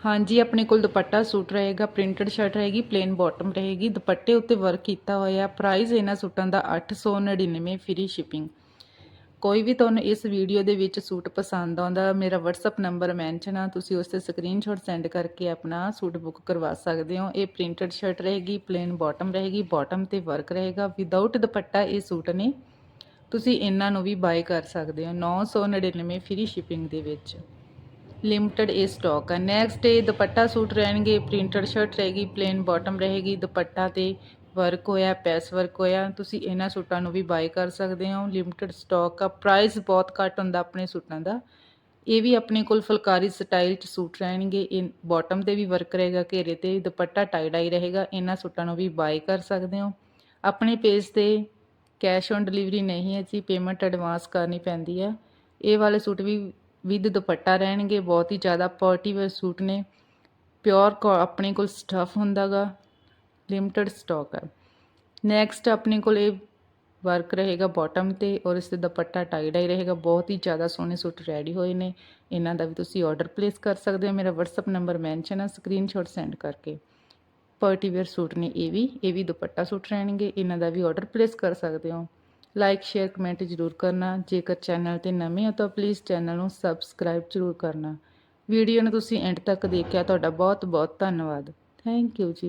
ਹਾਂਜੀ, ਆਪਣੇ ਕੋਲ ਦੁਪੱਟਾ ਸੂਟ ਰਹੇਗਾ, ਪ੍ਰਿੰਟਡ ਸ਼ਰਟ ਰਹੇਗੀ ਪਲੇਨ ਬਾਟਮ ਰਹੇਗੀ, ਦੁਪੱਟੇ ਉੱਤੇ ਵਰਕ ਕੀਤਾ ਹੋਇਆ ਪ੍ਰਾਈਸ ਇਹਨਾਂ ਸੂਟਾਂ ਦਾ 899 ਫ੍ਰੀ ਸ਼ਿਪਿੰਗ ਕੋਈ ਵੀ ਤੁਹਾਨੂੰ ਇਸ ਵੀਡੀਓ ਦੇ ਵਿੱਚ ਸੂਟ ਪਸੰਦ ਆਉਂਦਾ, ਮੇਰਾ WhatsApp ਨੰਬਰ ਮੈਂਸ਼ਨ ਆ, ਤੁਸੀਂ ਉਸ ਤੇ ਸਕਰੀਨਸ਼ਾਟ ਸੈਂਡ ਕਰਕੇ ਆਪਣਾ ਸੂਟ ਬੁੱਕ ਕਰਵਾ ਸਕਦੇ ਹੋ। ਇਹ ਪ੍ਰਿੰਟਡ ਸ਼ਰਟ ਰਹੇਗੀ ਪਲੇਨ ਬਾਟਮ ਰਹੇਗੀ ਬਾਟਮ ਤੇ ਵਰਕ ਰਹੇਗਾ। ਵਿਦਆਊਟ ਦੁਪੱਟਾ ਇਹ ਸੂਟ ਨੇ, ਤੁਸੀਂ ਇਹਨਾਂ ਨੂੰ ਵੀ ਬਾਏ ਕਰ ਸਕਦੇ ਹੋ 999 ਫ੍ਰੀ ਸ਼ਿਪਿੰਗ ਦੇ ਵਿੱਚ। ਲਿਮਟਿਡ ਇਹ ਸਟਾਕ ਹੈ ਨੈਕਸਟ ਇਹ ਦੁਪੱਟਾ ਸੂਟ ਰਹਿਣਗੇ ਪ੍ਰਿੰਟਡ ਸ਼ਰਟ ਰਹੇਗੀ ਪਲੇਨ ਬਾਟਮ ਰਹੇਗੀ, ਦੁਪੱਟਾ ਤੇ ਵਰਕ ਹੋਇਆ ਪੈਸ ਵਰਕ ਹੋਇਆ, ਤੁਸੀਂ ਇਹਨਾਂ ਸੂਟਾਂ ਨੂੰ ਵੀ ਬਾਏ ਕਰ ਸਕਦੇ ਹੋ। ਲਿਮਟਿਡ ਸਟਾਕ ਆ ਪ੍ਰਾਈਸ ਬਹੁਤ ਘੱਟ ਹੁੰਦਾ ਆਪਣੇ ਸੂਟਾਂ ਦਾ। ਇਹ ਵੀ ਆਪਣੇ ਕੋਲ ਫੁਲਕਾਰੀ ਸਟਾਈਲ ਚ ਸੂਟ ਰਹਿਣਗੇ, ਇਹ ਬਾਟਮ ਤੇ ਵੀ ਵਰਕ ਰਹੇਗਾ, ਘੇਰੇ ਤੇ ਦੁਪੱਟਾ ਟਾਈ ਡਾਈ ਰਹੇਗਾ, ਇਹਨਾਂ ਸੂਟਾਂ ਨੂੰ ਵੀ ਬਾਏ ਕਰ ਸਕਦੇ ਹੋ। ਆਪਣੇ ਪੇਜ ਤੇ ਕੈਸ਼ ਔਨ ਡਿਲੀਵਰੀ ਨਹੀਂ ਹੈ ਜੀ ਪੇਮੈਂਟ ਐਡਵਾਂਸ ਕਰਨੀ ਪੈਂਦੀ ਹੈ ਇਹ ਵਾਲੇ ਸੂਟ ਵੀ ਵਿਦ ਦੁਪੱਟਾ ਰਹਿਣਗੇ ਬਹੁਤ ਹੀ ਜ਼ਿਆਦਾ ਪਾਰਟੀ ਵੇਅਰ ਸੂਟ ਨੇ ਪਿਓਰ ਆਪਣੇ ਕੋਲ ਸਟਫ ਹੁੰਦਾਗਾ ਲਿਮਟਿਡ ਸਟਾਕ ਹੈ ਨੈਕਸਟ ਆਪਣੇ ਕੋਲ ਇਹ ਵਰਕ ਰਹੇਗਾ ਬਾਟਮ ਤੇ ਔਰ ਇਸ ਤੇ ਦੁਪੱਟਾ ਟਾਈ ਡਾਈ ਰਹੇਗਾ ਬਹੁਤ ਹੀ ਜ਼ਿਆਦਾ ਸੋਹਣੇ ਸੂਟ ਰੈਡੀ ਹੋਏ ਨੇ ਇਹਨਾਂ ਦਾ ਵੀ ਤੁਸੀਂ ਆਰਡਰ ਪਲੇਸ ਕਰ ਸਕਦੇ ਹੋ ਮੇਰਾ WhatsApp ਨੰਬਰ ਮੈਂਸ਼ਨ ਹੈ ਸਕਰੀਨਸ਼ਾਟ ਸੈਂਡ ਕਰਕੇ ਪਾਰਟੀ ਵੇਅਰ ਸੂਟ ਨੇ ਇਹ ਵੀ ਇਹ ਵੀ ਦੁਪੱਟਾ ਸੂਟ ਰਹਿਣਗੇ ਇਹਨਾਂ ਦਾ ਵੀ ਆਰਡਰ ਪਲੇਸ ਕਰ ਸਕਦੇ ਹੋ ਲਾਈਕ ਸ਼ੇਅਰ ਕਮੈਂਟ ਜ਼ਰੂਰ ਕਰਨਾ। ਜੇਕਰ ਚੈਨਲ ਤੇ ਨਵੇਂ ਹੋ ਤਾਂ ਪਲੀਜ਼ ਚੈਨਲ ਨੂੰ ਸਬਸਕ੍ਰਾਈਬ ਜ਼ਰੂਰ ਕਰਨਾ। ਵੀਡੀਓ ਨੂੰ ਤੁਸੀਂ ਐਂਡ ਤੱਕ ਦੇਖਿਆ ਤੁਹਾਡਾ ਬਹੁਤ ਬਹੁਤ ਧੰਨਵਾਦ। ਥੈਂਕ ਯੂ ਜੀ।